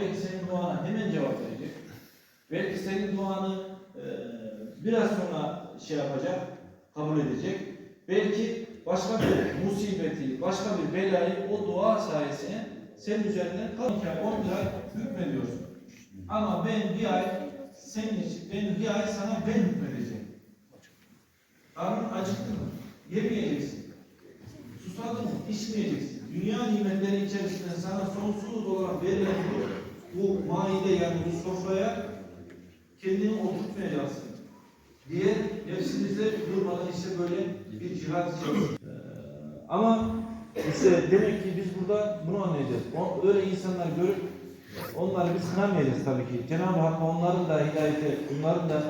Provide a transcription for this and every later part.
belki senin duana hemen cevap verecek. Belki senin duanı e, biraz sonra şey yapacak, kabul edecek. Belki başka bir musibeti, başka bir belayı o dua sayesinde senin üzerinden kalırken 10 ay hükmediyorsun. Ama ben bir ay senin için, ben bir ay sana ben hükmedeceğim. Karnın acıktı mı? Yemeyeceksin. Susadın mı? İçmeyeceksin. Dünya nimetleri içerisinde sana sonsuz olarak verilen bu, bu maide yani bu sofraya kendini oturtmayacaksın diye nefsimizle durmadan işte böyle bir cihaz. Ee, ama işte demek ki biz burada bunu anlayacağız. O, öyle insanlar görüp onları biz kınamayacağız tabii ki. Cenab-ı Hak onların da hidayete, bunların da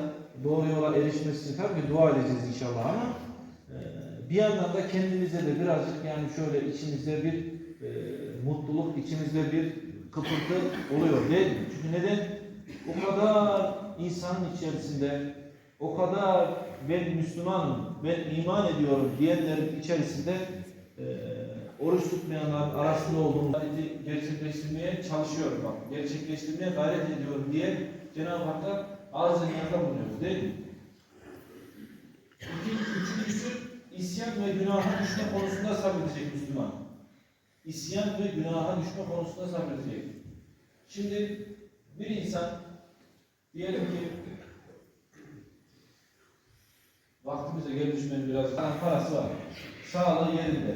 doğru yola erişmesi için tabii ki dua edeceğiz inşallah ama e, bir yandan da kendimize de birazcık yani şöyle içimizde bir e, mutluluk, içimizde bir kıpırtı oluyor değil mi? Çünkü neden? O kadar insanın içerisinde, o kadar ben Müslüman, ben iman ediyorum diyenlerin içerisinde e, oruç tutmayanlar arasında olduğunu gayreti gerçekleştirmeye çalışıyorum bak. Gerçekleştirmeye gayret ediyorum diye Cenab-ı Hak'ta yanında bulunuyoruz değil mi? İki, üçüncüsü isyan ve günaha düşme konusunda sabredecek Müslüman. İsyan ve günaha düşme konusunda sabredecek. Şimdi bir insan diyelim ki vaktimize gelmiş ben biraz yani parası var. Sağlığı yerinde.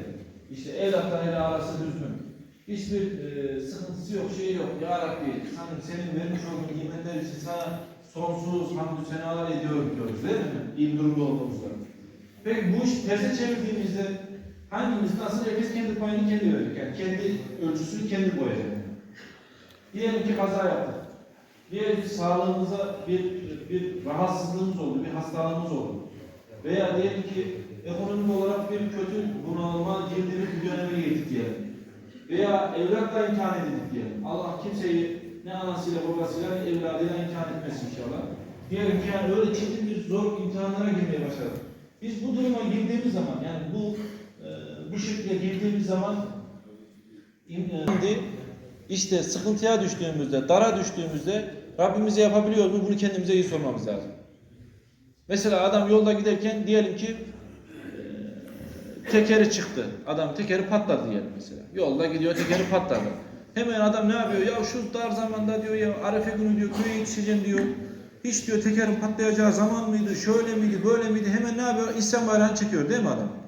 İşte evlatlarıyla arası düzgün. Hiçbir e, sıkıntısı yok, şey yok. Ya Rabbi sanırım senin vermiş olduğun nimetler için sana sonsuz hamdü senalar ediyorum diyoruz değil mi? İyi durumda olduğumuzda. Peki bu iş terse çevirdiğimizde hangimiz nasıl herkes kendi payını kendi verecek. Yani kendi ölçüsünü kendi koyacak. Diyelim ki kaza yaptık. Diyelim ki sağlığımıza bir, bir rahatsızlığımız oldu, bir hastalığımız oldu. Veya diyelim ki ekonomik olarak bir kötü bunalıma girdiğimiz bir döneme girdik diyelim. Veya evlatla imtihan edildik diyelim. Allah kimseyi ne anasıyla babasıyla ne evladıyla imtihan etmesin inşallah. Diyelim ki yani öyle çetin bir zor imtihanlara girmeye başladık. Biz bu duruma girdiğimiz zaman yani bu bu şekilde girdiğimiz zaman Şimdi işte sıkıntıya düştüğümüzde, dara düştüğümüzde Rabbimize yapabiliyor mu? Bunu kendimize iyi sormamız lazım. Mesela adam yolda giderken diyelim ki e, tekeri çıktı. Adam tekeri patladı diyelim mesela. Yolda gidiyor tekeri patladı. Hemen adam ne yapıyor? Ya şu dar zamanda diyor ya Arefe günü diyor köye yetişeceğim diyor. Hiç diyor tekerin patlayacağı zaman mıydı? Şöyle miydi? Böyle miydi? Hemen ne yapıyor? İslam bayrağını çekiyor değil mi adam?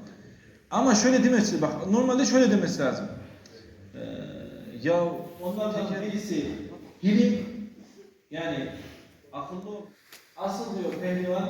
Ama şöyle demesi bak normalde şöyle demesi lazım. Ee, ya onlardan birisi bilim yani akıllı. Asıl diyor pehlivan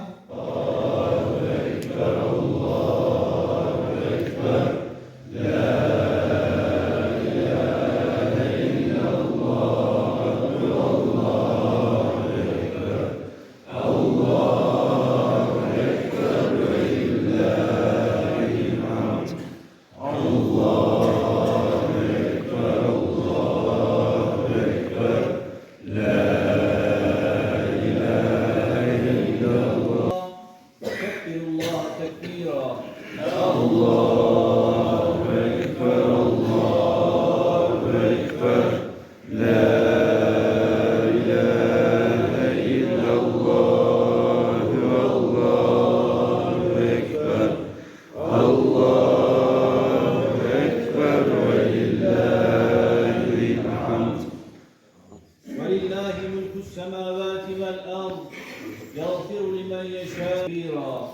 السماوات والأرض يغفر لمن يشاء. كبيرا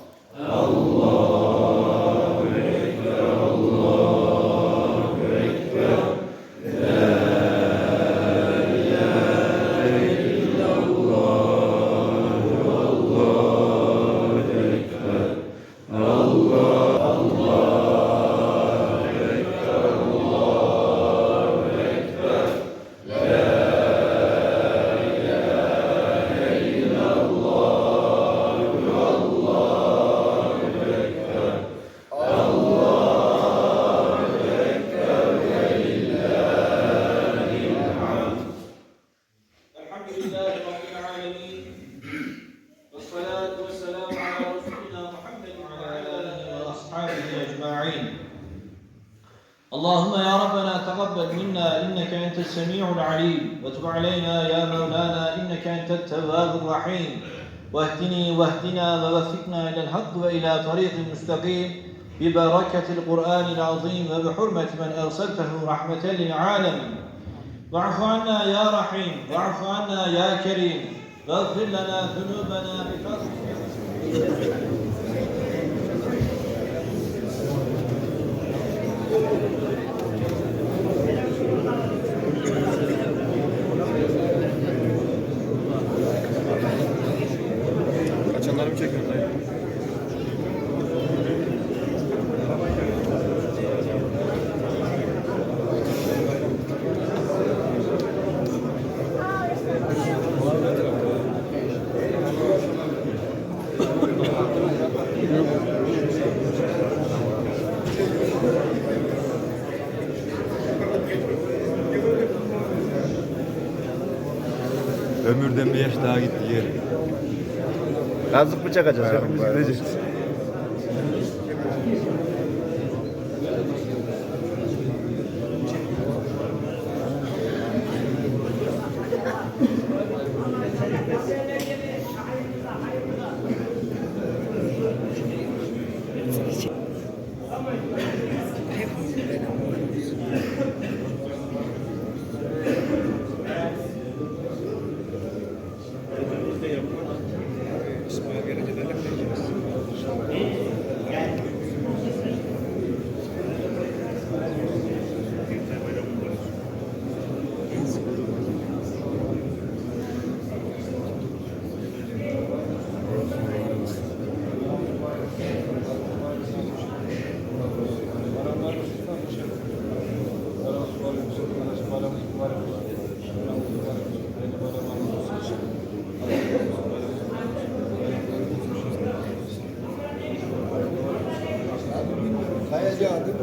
العليم. وتب علينا يا مولانا إنك أنت التواب الرحيم. واهدني واهدنا ووفقنا إلى الحق وإلى طريق مستقيم. ببركة القرآن العظيم وبحرمة من أرسلته رحمة للعالمين. واعف عنا يا رحيم. واعف عنا يا كريم. واغفر لنا ذنوبنا بفضلك. Ömürden bir yaş daha gitti geri. Kazık mı çakacağız? Hepimiz gideceğiz. Kayacı adım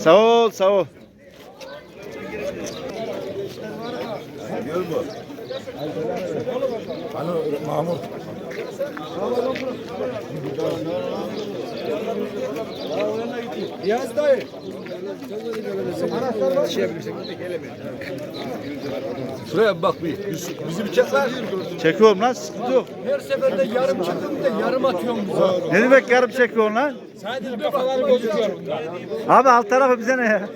Sağ ol, sağ ol. Yaz dayı. Şuraya bak bir. Biz, bizi bir çek lan. Çekiyorum lan, sıkıntı yok. Her seferinde yarım çıktım da yarım atıyorum bize. Ne demek yarım çekiyorsun lan? Sadece kafalar gözüküyor bunda. Abi alt tarafı bize ne ya?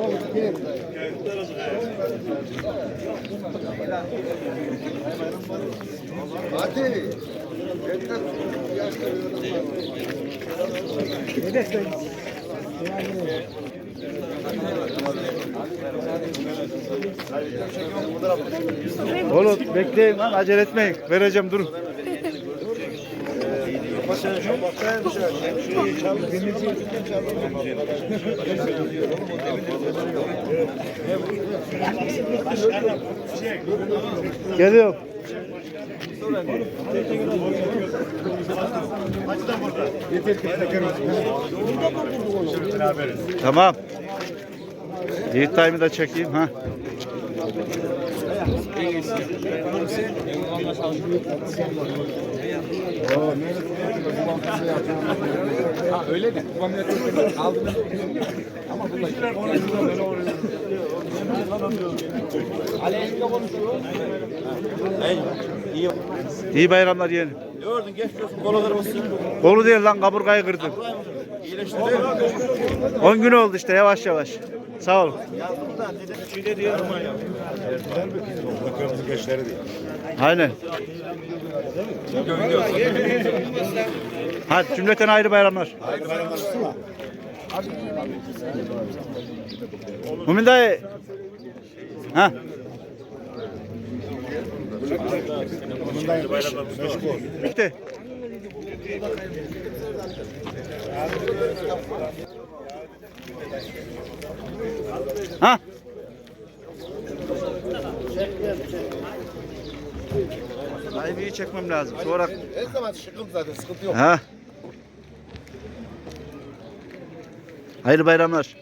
Oğlum bekleyin lan acele etmeyin. Vereceğim durun. Geliyor. Tamam. Yiğit Time'ı da çekeyim ha. Ha öyle de. Bu memleketleri aldım. Ama bunlar. Aleyhinde konuşuyor. İyi bayramlar yeğenim. Gördün geçmiş olsun. Kolu kırmışsın. Kolu değil lan kaburgayı kırdım. 10 gün oldu işte yavaş yavaş. Sağ ol. Kırmızı geçleri değil. Aynen. Hadi cümleten ayrı bayramlar. Mümin dayı. Ha. Bitti. Ha. Dayı bir iyi çekmem lazım. Sonra Her zaman şıkım zaten sıkıntı yok. Ha. Hayırlı bayramlar.